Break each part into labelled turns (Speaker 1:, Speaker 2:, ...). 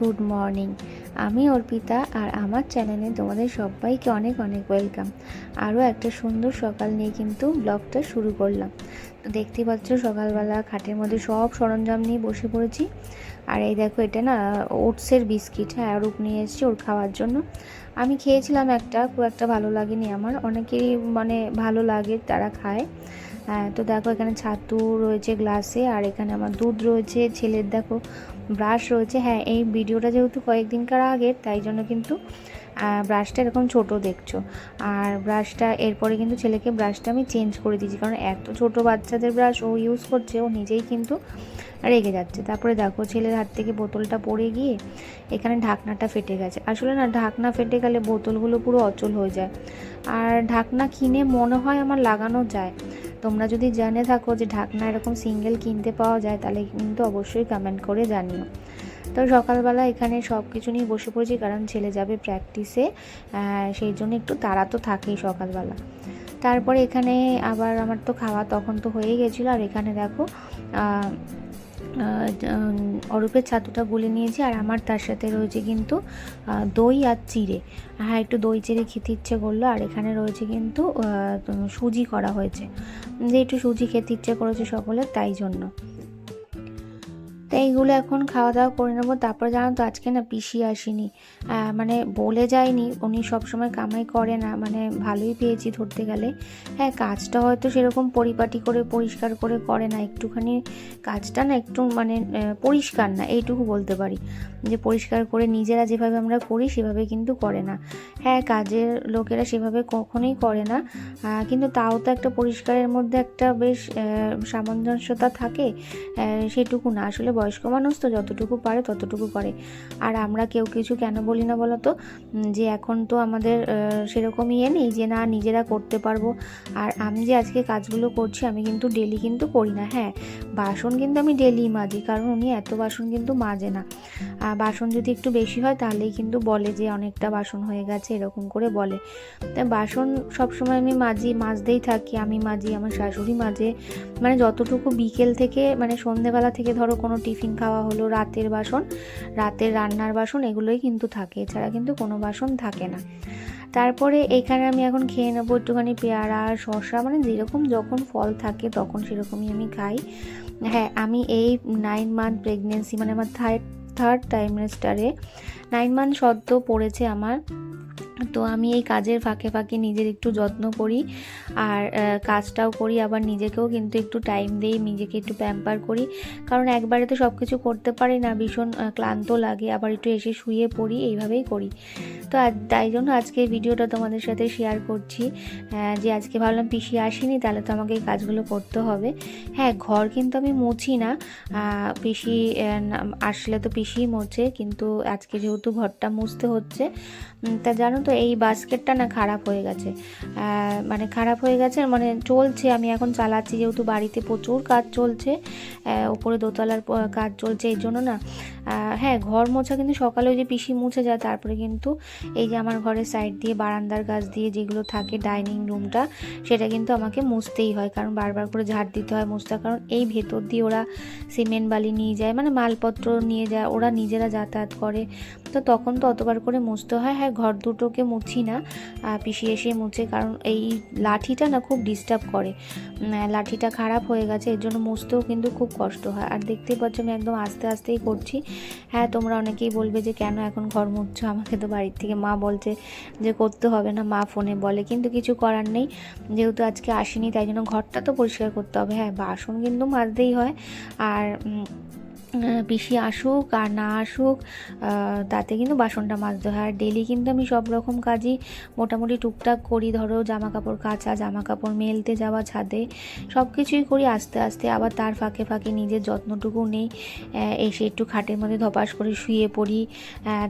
Speaker 1: Good morning. আমি অর্পিতা আর আমার চ্যানেলে তোমাদের সবাইকে অনেক অনেক ওয়েলকাম। আরও একটা সুন্দর সকাল নিয়ে কিন্তু ব্লগটা শুরু করলাম। তো দেখতে পাচ্ছ সকালবেলা খাটের মধ্যে সব সরঞ্জাম নিয়ে বসে পড়েছি। আর এই দেখো এটা না, ওটসের বিস্কিট হ্যাঁ রূপ নিয়ে এসেছি ওর খাওয়ার জন্য। আমি খেয়েছিলাম একটা, খুব একটা ভালো লাগেনি আমার। অনেকেরই মানে ভালো লাগে, তারা খায়। তো দেখো এখানে ছাতু রয়েছে গ্লাসে আর এখানে আমার দুধ রয়েছে, ছেলের দেখো ব্রাশ রয়েছে। হ্যাঁ এই ভিডিওটা যেহেতু কয়েকদিনকার আগের, তাই জন্য কিন্তু ব্রাশটা এরকম ছোট দেখছ। আর ব্রাশটা, এরপরে কিন্তু ছেলেকে ব্রাশটা আমি চেঞ্জ করে দিয়েছি, কারণ এত ছোট বাচ্চাদের ব্রাশ ও ইউজ করছে, ও নিজেই কিন্তু রেগে যাচ্ছে। তারপরে দেখো ছেলের হাত থেকে বোতলটা পড়ে গিয়ে এখানে ঢাকনাটা ফেটে গেছে। আসলে না, ঢাকনা ফেটে গেলে বোতলগুলো পুরো অচল হয়ে যায়। আর ঢাকনা কিনে মনে হয় আমার লাগানো যায়। তোমরা যদি জানে থাকো যে ঢাকনা এরকম সিঙ্গেল কিনতে পাওয়া যায়, তাহলে কিন্তু অবশ্যই কমেন্ট করে জানিও। তো সকালবেলা এখানে সব কিছু নিয়ে বসে পড়েছি, কারণ ছেলে যাবে প্র্যাকটিসে সেই জন্য একটু তাড়া তো থাকেই সকালবেলা। তারপরে এখানে আবার আমার তো খাওয়া তখন তো হয়ে গেছিল, আর এখানে দেখো অরূপের ছাতুটা গুলে নিয়েছি আর আমার তার সাথে রয়েছে কিন্তু দই আর চিড়ে। হ্যাঁ একটু দই চিড়ে খেতে ইচ্ছে করল আর এখানে রয়েছে কিন্তু সুজি করা হয়েছে। যে একটু সুজি খেতে ইচ্ছে করেছে সকলের, তাই জন্য। তো এইগুলো এখন খাওয়া দাওয়া করে নেব। তারপর জানো তো, আজকে না পিসি আসেনি। মানে বলে যায়নি, উনি সবসময় কামাই করে না মানে ভালোই পেয়েছি ধরতে গেলে। হ্যাঁ কাজটা হয়তো সেরকম পরিপাটি করে, পরিষ্কার করে করে না, একটুখানি কাজটা না একটু মানে পরিষ্কার না, এইটুকু বলতে পারি। যে পরিষ্কার করে নিজেরা যেভাবে আমরা করি, সেভাবে কিন্তু করে না। হ্যাঁ কাজের লোকেরা সেভাবে কখনোই করে না। কিন্তু তাও তো একটা পরিষ্কারের মধ্যে একটা বেশ সামঞ্জস্যতা থাকে। সেটুকু না, আসলে বয়স্ক মানুষ তো যতটুকু পারে ততটুকু করে। আর আমরা কেউ কিছু কেন বলি না বলো তো? যে এখন তো আমাদের সেরকম ইয়ে নেই যে না, নিজেরা করতে পারব। আর আমি যে আজকে কাজগুলো করছি, আমি কিন্তু ডেলি কিন্তু করি না হ্যাঁ। বাসন কিন্তু আমি ডেলি মাজি, কারণ উনি এত বাসন কিন্তু মাজে না। আর বাসন যদি একটু বেশি হয়, তাহলেই কিন্তু বলে যে অনেকটা বাসন হয়ে গেছে, এরকম করে বলে। তাই বাসন সবসময় আমি মাজি, মাজতেই থাকি, আমি মাজি, আমার শাশুড়ি মাজে মানে যতটুকু বিকেল থেকে মানে সন্ধেবেলা থেকে ধরো কোনো টিফিন খাওয়া হলো, রাতের বাসন, রাতের রান্নার বাসন এগুলোই কিন্তু থাকে, এছাড়া কিন্তু কোনো বাসন থাকে না। তারপরে এখানে আমি এখন খেয়ে নেব একটুখানি পেয়ারা শসা মানে যেরকম যখন ফল থাকে তখন সেরকমই আমি খাই। হ্যাঁ আমি এই নাইন মান্থ প্রেগনেন্সি মানে আমার থার্ড থার্ড টাইমেস্টারে নাইন মান্থ সদ্য পড়েছে আমার তো আমি এই কাজের ফাঁকে ফাঁকে নিজের একটু যত্ন করি আর কাজটাও করি, আবার নিজেকেও কিন্তু একটু টাইম দেই, নিজেকে একটু প্যাম্পার করি। কারণ একবারে তো সব কিছু করতে পারি না, ভীষণ ক্লান্ত লাগে, আবার একটু এসে শুয়ে পড়ি, এইভাবেই করি। তো তাই জন্য আজকে ভিডিওটা তোমাদের সাথে শেয়ার করছি। যে আজকে ভাবলাম পিসি আসেনি, তাহলে তো আমাকে এই কাজগুলো করতে হবে। হ্যাঁ ঘর কিন্তু আমি মুছি না। পিসি আসলে তো পিসিই মোছে, কিন্তু আজকে যেহেতু ঘরটা মুছতে হচ্ছে তা জানো তো এই বাস্কেটটা না খারাপ হয়ে গেছে। মানে খারাপ হয়ে গেছে মানে চলছে, আমি এখন চালাচ্ছি, যেহেতু বাড়িতে প্রচুর কাজ চলছে ওপরে দোতলার কাজ চলছে, এই জন্য না হ্যাঁ ঘর মোছা কিন্তু সকালে ওই যে পিসি মুছে যায়, তারপরে কিন্তু এই যে আমার ঘরের সাইড দিয়ে, বারান্দার গাছ দিয়ে যেগুলো থাকে ডাইনিং রুমটা সেটা কিন্তু আমাকে মুছতেই হয়। কারণ বারবার করে ঝাড় দিতে হয় মুছতে। কারণ এই ভেতর দিয়ে ওরা সিমেন্ট বালি নিয়ে যায় মানে মালপত্র নিয়ে যায়, ওরা নিজেরা যাতায়াত করে। তো তখন তো অতবার করে মুছতে হয়। হ্যাঁ ঘর দুটোকে মুছি না পিসি এসে মুছে। কারণ এই লাঠিটা না খুব ডিস্টার্ব করে। লাঠিটা খারাপ হয়ে গেছে, এর জন্য মুছতেও কিন্তু খুব কষ্ট হয়। আর দেখতেই পাচ্ছ, আমি একদম আস্তে আস্তেই করছি। হ্যাঁ তোমরা অনেকেই বলবে যে, কেন এখন ঘর মুছছো? আমাকে তো বাড়ির থেকে মা বলছে যে করতে হবে না, মা ফোনে বলে। কিন্তু কিছু করার নেই, যেহেতু আজকে আসেনি, তাই জন্য ঘরটা তো পরিষ্কার করতে হবে। হ্যাঁ বাসন কিন্তু মাজতেই হয়। আর পিসি আসুক আর না আসুক তাতে কিন্তু বাসনটা মাজতে হয়। আর ডেলি কিন্তু আমি সব রকম কাজই মোটামুটি টুকটাক করি। ধরো জামা কাপড় কাচা জামা কাপড় মেলতে যাওয়া, ছাদে সব কিছুই করি আস্তে আস্তে। আবার তার ফাঁকে ফাঁকে নিজের যত্নটুকু নেই এসে একটু খাটের মধ্যে ধপাস করে শুয়ে পড়ি।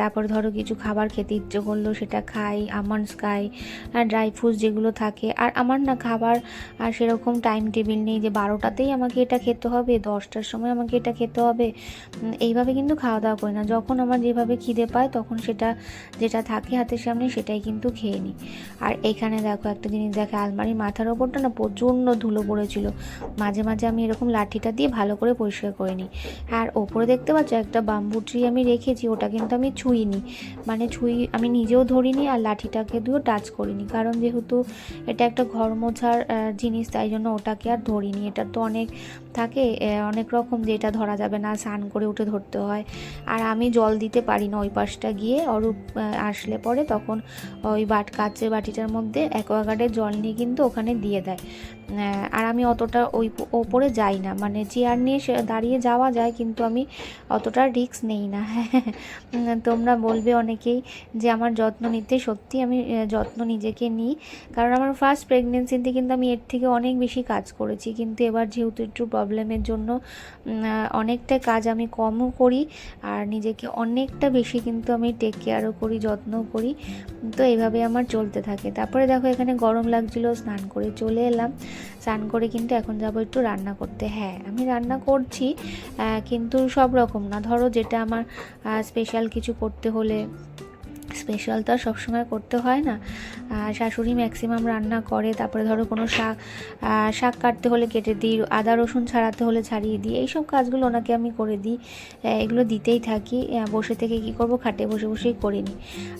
Speaker 1: তারপর ধরো কিছু খাবার খেতে ইচ্ছে করল, সেটা খাই, আমন্ডস খাই ড্রাই ফ্রুটস যেগুলো থাকে। আর আমার না খাবার আর সেরকম টাইম টেবিল নেই যে বারোটাতেই আমাকে এটা খেতে হবে, দশটার সময় আমাকে এটা খেতে হবে। এইভাবে কিন্তু খাওয়া দাওয়া করি না। যখন আমার যেভাবে খিদে পায়, তখন সেটা যেটা থাকে হাতের সামনে, সেটাই কিন্তু খেয়ে নিই। আর এখানে দেখো, একটা জিনিস দেখে, আলমারির মাথার ওপরটা না প্রচণ্ড ধুলো পড়েছিল। মাঝে মাঝে আমি এরকম লাঠিটা দিয়ে ভালো করে পরিষ্কার করে নিই। আর ওপরে দেখতে পাচ্ছ, একটা বাম্বু ট্রি আমি রেখেছি, ওটা কিন্তু আমি ছুঁইনি। মানে ছুঁই, আমি নিজেও ধরিনি আর লাঠিটাকে দিয়েও টাচ করিনি। কারণ যেহেতু এটা একটা ঘর মোছার জিনিস, তাই জন্য ওটাকে আর ধরিনি। এটা তো অনেক থাকে অনেক রকম যে এটা ধরা যাবে না। স্নান করে উঠে ধরতে হয়। আর আমি জল দিতে পারি না ওই পাশটা গিয়ে। অরূপ আসলে পরে তখন ওই বাট, কাচের বাটিটার মধ্যে অ্যাকোয়াগার্ডের জল নিয়ে কিন্তু ওখানে দিয়ে দেয়। আর আমি অতটা ওই ওপরে যাই না। মানে চেয়ার নিয়ে দাঁড়িয়ে যাওয়া যায় কিন্তু আমি অতটা রিস্ক নেই না। তোমরা বলবে অনেকেই যে আমার যত্ন নিতে সত্যি আমি যত্ন নিজেকে নিই। কারণ আমার ফার্স্ট প্রেগনেন্সিতে কিন্তু আমি এর থেকে অনেক বেশি কাজ করেছি। কিন্তু এবার যেহেতু একটু প্রবলেমের জন্য অনেকটা কাজ আমি কমও করি আর নিজেকে অনেকটা বেশি কিন্তু আমি টেক কেয়ারও করি, যত্নও করি। তো এইভাবে আমার চলতে থাকে। তারপরে দেখো এখানে গরম লাগছিল, স্নান করে চলে এলাম। স্নান করে কিন্তু এখন যাব একটু রান্না করতে। হ্যাঁ আমি রান্না করছি কিন্তু সব রকম না। ধরো যেটা আমার স্পেশাল কিছু করতে হলে স্পেশাল তো আর সবসময় করতে হয় না। শাশুড়ি ম্যাক্সিমাম রান্না করে, তারপরে ধরো কোনো শাক শাক কাটতে হলে কেটে দিই, আদা, রসুন ছাড়াতে হলে ছাড়িয়ে দিই, এইসব কাজগুলো ওনাকে আমি করে দিই এগুলো দিতেই থাকি। বসে থেকে কি করব? খাটে বসে বসেই করে নিই।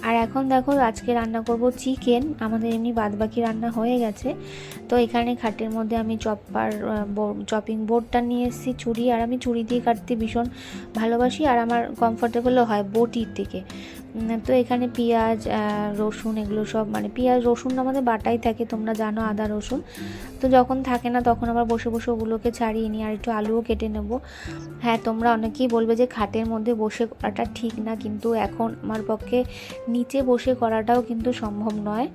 Speaker 1: আর এখন দেখো আজকে রান্না করব চিকেন, আমাদের এমনি বাদবাকি রান্না হয়ে গেছে। তো এখানে খাটের মধ্যে আমি চপার চপিং বোর্ডটা নিয়ে এসেছি ছুরি আর আমি ছুরি দিয়ে কাটতে ভীষণ ভালোবাসি, আর আমার কমফোর্টেবলও হয় বটির থেকে। তো এখানে পেঁয়াজ রসুন এগুলো সব মানে পেঁয়াজ, রসুন আমাদের বাটাই থাকে, তোমরা জানো আদা, রসুন। তো যখন থাকে না, তখন আবার বসে বসে ওগুলোকে ছাড়িয়ে নিই আর একটু আলুও কেটে নেব। হ্যাঁ তোমরা অনেকেই বলবে যে খাটের মধ্যে বসে করাটা ঠিক না, কিন্তু এখন আমার পক্ষে নিচে বসে করাটাও কিন্তু সম্ভব নয়।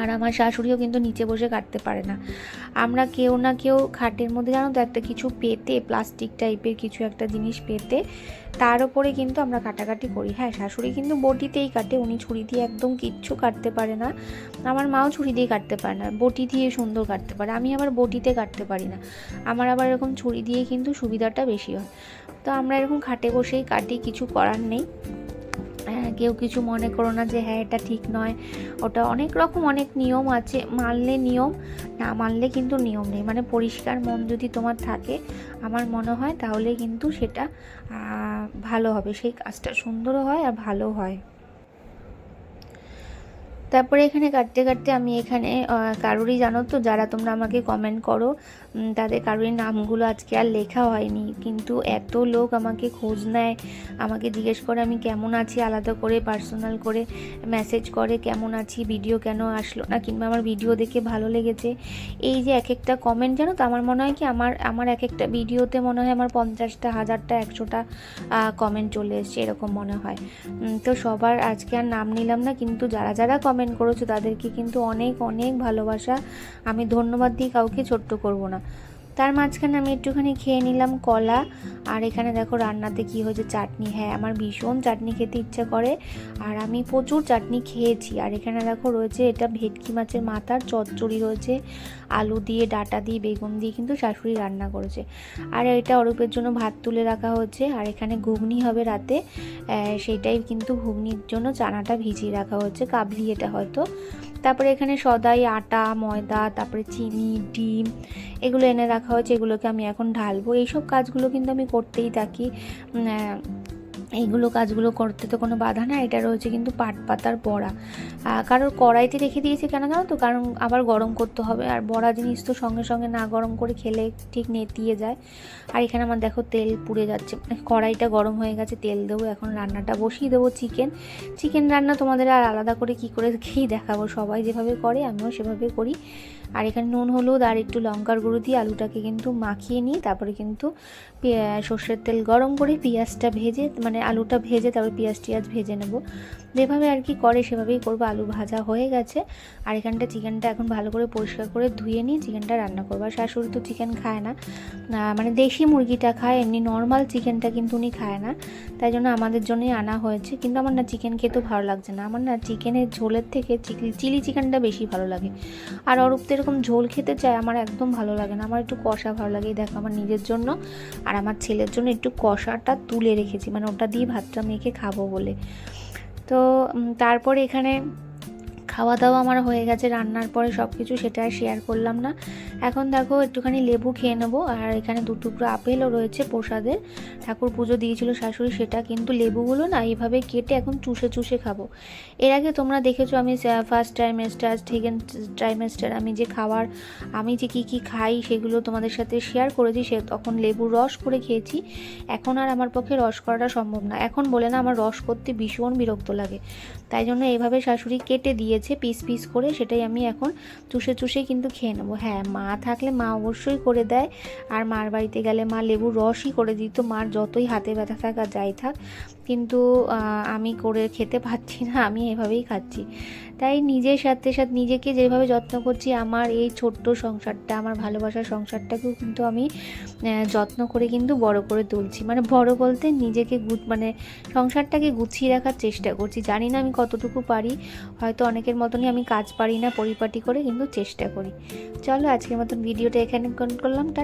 Speaker 1: আর আমার শাশুড়িও কিন্তু নিচে বসে কাটতে পারে না। আমরা কেউ না কেউ খাটের মধ্যে, জানো তো, একটা কিছু পেতে, প্লাস্টিক টাইপের কিছু একটা জিনিস পেতে, তার উপরে কিন্তু আমরা কাটাকাটি করি। হ্যাঁ শাশুড়ি কিন্তু বটিতেই কাটে, উনি ছুরি দিয়ে একদম কিচ্ছু কাটতে পারে না। আমার মাও ছুরি দিয়ে কাটতে পারে না, বটি দিয়ে সুন্দর কাটতে পারে। আমি আবার বটিতে কাটতে পারি না। আমার আবার এরকম ছুরি দিয়ে কিন্তু সুবিধাটা বেশি হয়। তো আমরা এরকম খাটে বসেই কাটি, কিছু করার নেই। কেউ কিছু মনে করো না যে হ্যাঁ এটা ঠিক নয়। ওটা অনেক রকম অনেক নিয়ম আছে। মানলে নিয়ম, না মানলে কিন্তু নিয়ম নেই। মানে পরিষ্কার মন যদি তোমার থাকে, আমার মনে হয় তাহলে কিন্তু সেটা ভালো হবে। সেই কাজটা সুন্দরও হয় আর ভালো হয়। তারপরে এখানে কাটতে কাটতে আমি এখানে কারোরই জানো তো? যারা তোমরা আমাকে কমেন্ট করো তাদের কারোরই নামগুলো আজকে আর লেখা হয়নি। কিন্তু এত লোক আমাকে খোঁজ নেয়, আমাকে জিজ্ঞেস করে আমি কেমন আছি, আলাদা করে পার্সোনাল করে মেসেজ করে, কেমন আছি ভিডিও কেন আসলো না, কিংবা আমার ভিডিও দেখে ভালো লেগেছে। এই যে এক একটা কমেন্ট জানো তো? আমার মনে হয় কি, আমার আমার এক একটা ভিডিওতে মনে হয় আমার পঞ্চাশটা, হাজারটা, একশোটা কমেন্ট চলে এসছে, এরকম মনে হয়। তো সবার আজকে আর নাম নিলাম না, কিন্তু যারা যারা কমেন্ট করেছ তাদেরকে কিন্তু অনেক অনেক ভালোবাসা। আমি ধন্যবাদ দিয়ে কাউকে ছোট্ট করব না। তার মাঝখানে আমি একটুখানি খেয়ে নিলাম কলা। আর এখানে দেখো রান্নাতে কি হয়েছে? চাটনি। হ্যাঁ আমার ভীষণ চাটনি খেতে ইচ্ছা করে। আর আমি প্রচুর চাটনি খেয়েছি। আর এখানে দেখো রয়েছে এটা ভেটকি মাছের মাথার চচ্চড়ি রয়েছে, আলু দিয়ে, ডাটা দিয়ে, বেগুন দিয়ে কিন্তু শাশুড়ি রান্না করেছে। আর এটা অরূপের জন্য ভাত তুলে রাখা হচ্ছে আর এখানে ঘুগনি হবে রাতে। সেটাই কিন্তু ঘুগনির জন্য চানাটা ভিজিয়ে রাখা হচ্ছে কাবলি এটা হয়তো। তারপরে এখানে সদাই আটা, ময়দা, তারপরে চিনি, ডিম এগুলো এনে রাখা হয়েছে, এগুলোকে আমি এখন ঢালবো। এইসব কাজগুলো কিন্তু আমি করতেই থাকি। এইগুলো কাজগুলো করতে তো কোনো বাধা না, এটা রয়েছে কিন্তু পাট পাতার বড়া। কারোর কড়াইতে রেখে দিয়েছে কেন জানো তো? কারণ আবার গরম করতে হবে, আর বড়া জিনিস তো সঙ্গে সঙ্গে না গরম করে খেলে ঠিক নেতিয়ে যায়। আর এখানে আমার দেখো তেল পুড়ে যাচ্ছে মানে কড়াইটা গরম হয়ে গেছে, তেল দেবো, এখন রান্নাটা বসিয়ে দেবো চিকেন। চিকেন রান্না তোমাদের আর আলাদা করে কি করে খেয়ে দেখাবো? সবাই যেভাবে করে, আমিও সেভাবে করি। আর এখানে নুন, হলুদ আর একটু লঙ্কার গুঁড়ো দিয়ে আলুটাকে কিন্তু মাখিয়ে নিই। তারপরে কিন্তু সর্ষের তেল গরম করে পেঁয়াজটা ভেজে মানে আলুটা ভেজে তারপর পেঁয়াজ টিয়াজ ভেজে নেব। যেভাবে আর কি করে সেভাবেই করব। আলু ভাজা হয়ে গেছে। আর এখানটা চিকেনটা এখন ভালো করে পরিষ্কার করে ধুয়ে নিয়ে চিকেনটা রান্না করব। আর শাশুড়ি তো চিকেন খায় না। মানে দেশি মুরগিটা খায়, এমনি নর্মাল চিকেনটা কিন্তু উনি খায় না। তাই জন্য আমাদের জন্যই আনা হয়েছে। কিন্তু আমার না চিকেন খেতেও ভালো লাগছে না। আমার না চিকেনের ঝোলের থেকে চিলি চিকেনটা বেশি ভালো লাগে। আর অরূপ তো এরকম যেরকম ঝোল খেতে চায় আমার একদম ভালো লাগে না। আমার একটু কষা ভালো লাগে। দেখো, আমার নিজের জন্য আর আমার ছেলের জন্য একটু কষাটা তুলে রেখেছি। মানে ওটা দিয়ে ভাতটা মেখে খাব বলে। তো তারপরে এখানে খাওয়া দাওয়া আমার হয়ে গেছে, রান্নার পরে সব কিছু সেটা আর শেয়ার করলাম না। এখন দেখো একটুখানি লেবু খেয়ে নেব, আর এখানে দু টুকরো আপেলও রয়েছে প্রসাদের ঠাকুর পুজো দিয়েছিল শাশুড়ি, সেটা কিন্তু লেবুগুলো না এইভাবে কেটে এখন চুষে চুষে খাব। এর আগে তোমরা দেখেছ আমি ফার্স্ট ট্রাইমেস্টার সেকেন্ড ট্রাইমেস্টার আমি যে খাবার আমি যে কী কী খাই সেগুলো তোমাদের সাথে শেয়ার করেছি, সে তখন লেবু রস করে খেয়েছি। এখন আর আমার পক্ষে রস করাটা সম্ভব না। এখন বলে না আমার রস করতে ভীষণ বিরক্ত লাগে। তাই জন্য এইভাবে শাশুড়ি কেটে দিয়েছে পিস পিস করে, সেটাই আমি এখন চুষে চুষে কিন্তু খেয়ে নেব। হ্যাঁ মা থাকলে মা অবশ্যই করে দেয়। আর মার বাড়িতে গেলে মা লেবুর রসই করে দিত। মার যতই হাতে ব্যথা থাক আর যাই থাক, কিন্তু আমি করে খেতে পাচ্ছি না, আমি এভাবেই খাচ্ছি। তাই নিজের সাথে সাথে নিজেকে যেভাবে যত্ন করছি, আমার এই ছোট্ট সংসারটা, আমার ভালোবাসার সংসারটাকেও কিন্তু আমি যত্ন করে কিন্তু বড় করে তুলছি। মানে বড় বলতে নিজেকে গু- মানে সংসারটাকে গুছিয়ে রাখার চেষ্টা করছি। জানি না আমি কতটুকু পারি, হয়তো অনেকের মতনই আমি কাজ পারি না, পরিপাটি করে কিন্তু চেষ্টা করি। চলো আজকের মতন ভিডিওটা এখানে করলাম, টা